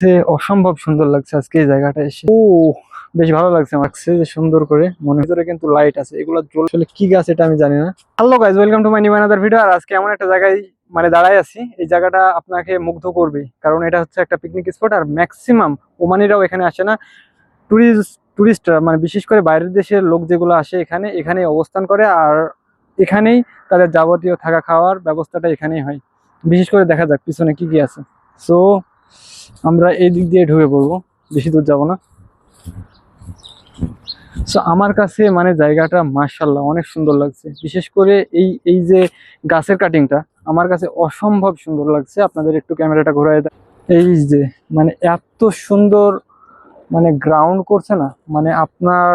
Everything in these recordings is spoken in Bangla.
যে অসম্ভব সুন্দর লাগছে আজকে এই জায়গাটা এসে। ও, বেশ ভালো লাগছে আমার যে সুন্দর করে। মনে ভিতরে কিন্তু লাইট আছে। এগুলো আসলে কি গাছ এটা আমি জানি না। Hello guys welcome to my new another video আর আজকে এমন একটা জায়গায় মানে দাঁড়ায় আছি। এই জায়গাটা আপনাকে মুগ্ধ করবে। কারণ এটা হচ্ছে একটা পিকনিক স্পট আর ম্যাক্সিমাম ওমানিরাও এখানে আসে না। টুরিস্ট টুরিস্টরা মানে বিশেষ করে বাইরের দেশের লোক যেগুলো আসে এখানে, এখানেই অবস্থান করে। আর এখানেই তাদের যাবতীয় থাকা খাওয়ার ব্যবস্থাটা এখানেই হয়। বিশেষ করে দেখা যাক, পিছনে কি কি আছে। সো আমরা এই দিক দিয়ে ঢুকে পড়ব, বেশি দূর যাব না। সো আমার কাছে মানে জায়গাটা মার্শাল্লাহ অনেক সুন্দর লাগছে। বিশেষ করে এই এই যে গাছের কাটিংটা আমার কাছে অসম্ভব সুন্দর লাগছে। আপনাদের একটু ক্যামেরাটা ঘোরায় এই যে মানে এত সুন্দর মানে গ্রাউন্ড করছে না মানে আপনার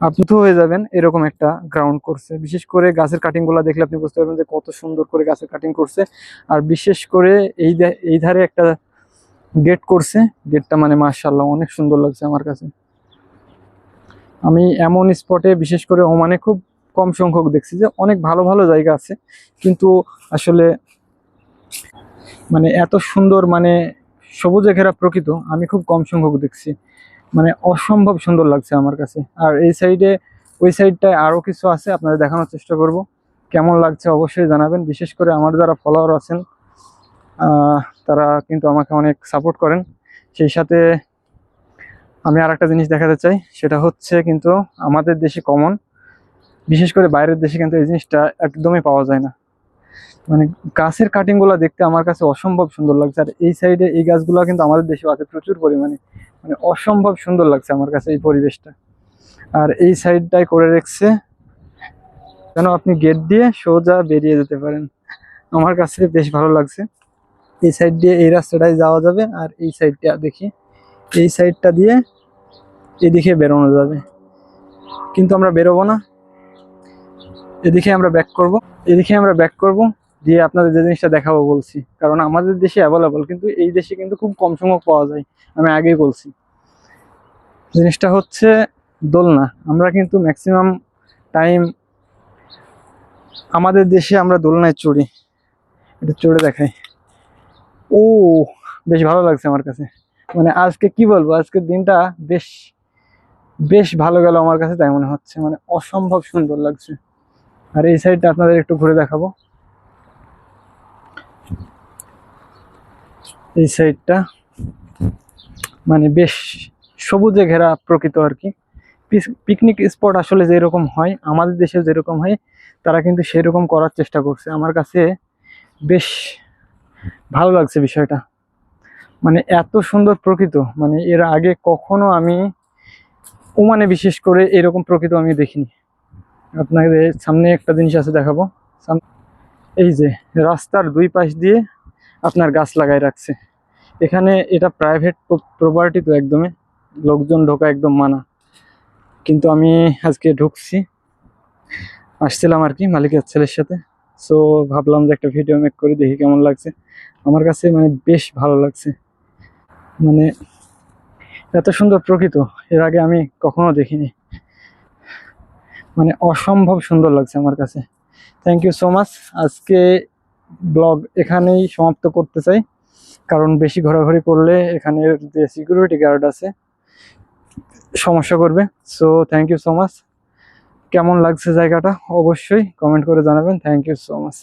আপনি তো হয়ে যাবেন এরকম একটা গ্রাউন্ড করছে বিশেষ করে গাছের কাটিংগুলা দেখলে আপনি বুঝতে পারবেন যে কত সুন্দর করে গাছের কাটিং করছে। আর বিশেষ করে এই এই ধারে একটা গেট করছে। গেটটা মানে মার্শাল্লাহ অনেক সুন্দর লাগছে আমার কাছে। আমি এমন স্পটে বিশেষ করে ওমানে খুব কম সংখ্যক দেখছি যে অনেক ভালো ভালো জায়গা আছে। কিন্তু আসলে মানে এত সুন্দর মানে সবুজে ঘেরা প্রকৃত আমি খুব কম সংখ্যক দেখছি। মানে অসম্ভব সুন্দর লাগছে আমার কাছে। আর এই সাইডে ওই সাইডটায় আরও কিছু আছে, আপনাদের দেখানোর চেষ্টা করব। কেমন লাগছে অবশ্যই জানাবেন। বিশেষ করে আমার যারা ফলোয়ার আছেন তারা কিন্তু আমাকে অনেক সাপোর্ট করেন। সেই সাথে আমি আর একটা জিনিস দেখাতে চাই, সেটা হচ্ছে কিন্তু আমাদের দেশে কমন বিশেষ করে বাইরের দেশে কিন্তু এই জিনিসটা একদমই পাওয়া যায় না। মানে গাছের কাটিংগুলো দেখতে আমার কাছে অসম্ভব সুন্দর লাগছে। আর এই সাইডে এই গাছগুলো কিন্তু আমাদের দেশে আছে প্রচুর পরিমাণে। মানে অসম্ভব সুন্দর লাগছে আমার কাছে এই পরিবেশটা। আর এই সাইডটাই করে রেখেছে, যেন আপনি গেট দিয়ে সোজা বেরিয়ে যেতে পারেন। আমার কাছে বেশ ভালো লাগছে। এই সাইড দিয়ে এই রাস্তাটায় যাওয়া যাবে আর এই সাইডটা দেখি, এই সাইডটা দিয়ে এদিকে বেরোনো যাবে। কিন্তু আমরা বেরোবো না। এদিকে আমরা ব্যাক করব, এদিকে আমরা ব্যাক করব। দিয়ে আপনাদের যে জিনিসটা দেখাবো বলছি। কারণ আমাদের দেশে অ্যাভেলেবল কিন্তু এই দেশে কিন্তু খুব কম সংখ্যক পাওয়া যায়। আমি আগেই বলছি। জিনিসটা হচ্ছে দোলনা। আমরা কিন্তু ম্যাক্সিমাম টাইম আমাদের দেশে আমরা দোলনায় চড়ি। এটা চড়ে দেখাই। ও, বেশ ভালো লাগছে আমার কাছে। মানে আজকে কি বলব? আজকের দিনটা বেশ বেশ ভালো গেল আমার কাছে, তাই মনে হচ্ছে। মানে অসম্ভব সুন্দর লাগছে। আর এই সাইডটা আপনাদের একটু ঘুরে দেখাবো। এই সাইডটা মানে বেশ সবুজে ঘেরা প্রকৃত আর কি। পিকনিক স্পট আসলে যেরকম হয়, আমাদের দেশে যেরকম হয়, তারা কিন্তু সেরকম করার চেষ্টা করছে। আমার কাছে বেশ ভালো লাগছে বিষয়টা। মানে এত সুন্দর প্রকৃত মানে এর আগে কখনো আমি ওমানে বিশেষ করে এরকম প্রকৃত আমি দেখিনি। আপনাদের সামনে একটা জিনিস আছে দেখাবো। এই যে রাস্তার দুই পাশ দিয়ে আপনার গাছ লাগাই রাখছে। এখানে এটা প্রাইভেট প্রপার্টি তো একদমই। লোকজন ঢোকা একদম মানা। কিন্তু আমি আজকে ঢুকছি। আসছিলাম আর কি মালিকের ছেলের সাথে। সো ভাবলাম যে একটা ভিডিও মেক করি, দেখি কেমন লাগছে। আমার কাছে মানে বেশ ভালো লাগছে। মানে এত সুন্দর প্রকৃত, এর আগে আমি কখনো দেখিনি। মানে অসম্ভব সুন্দর লাগছে আমার কাছে। থ্যাংক ইউ সো মাচ আজকে ব্লগ এখানেই সমাপ্ত করতে চাই। কারণ বেশি ঘোরাঘুরি করলে এখানে যে সিকিউরিটি গার্ড আছে, সমস্যা করবে। So thank you so much কেমন লাগছে জায়গাটা? অবশ্যই কমেন্ট করে জানাবেন। Thank you so much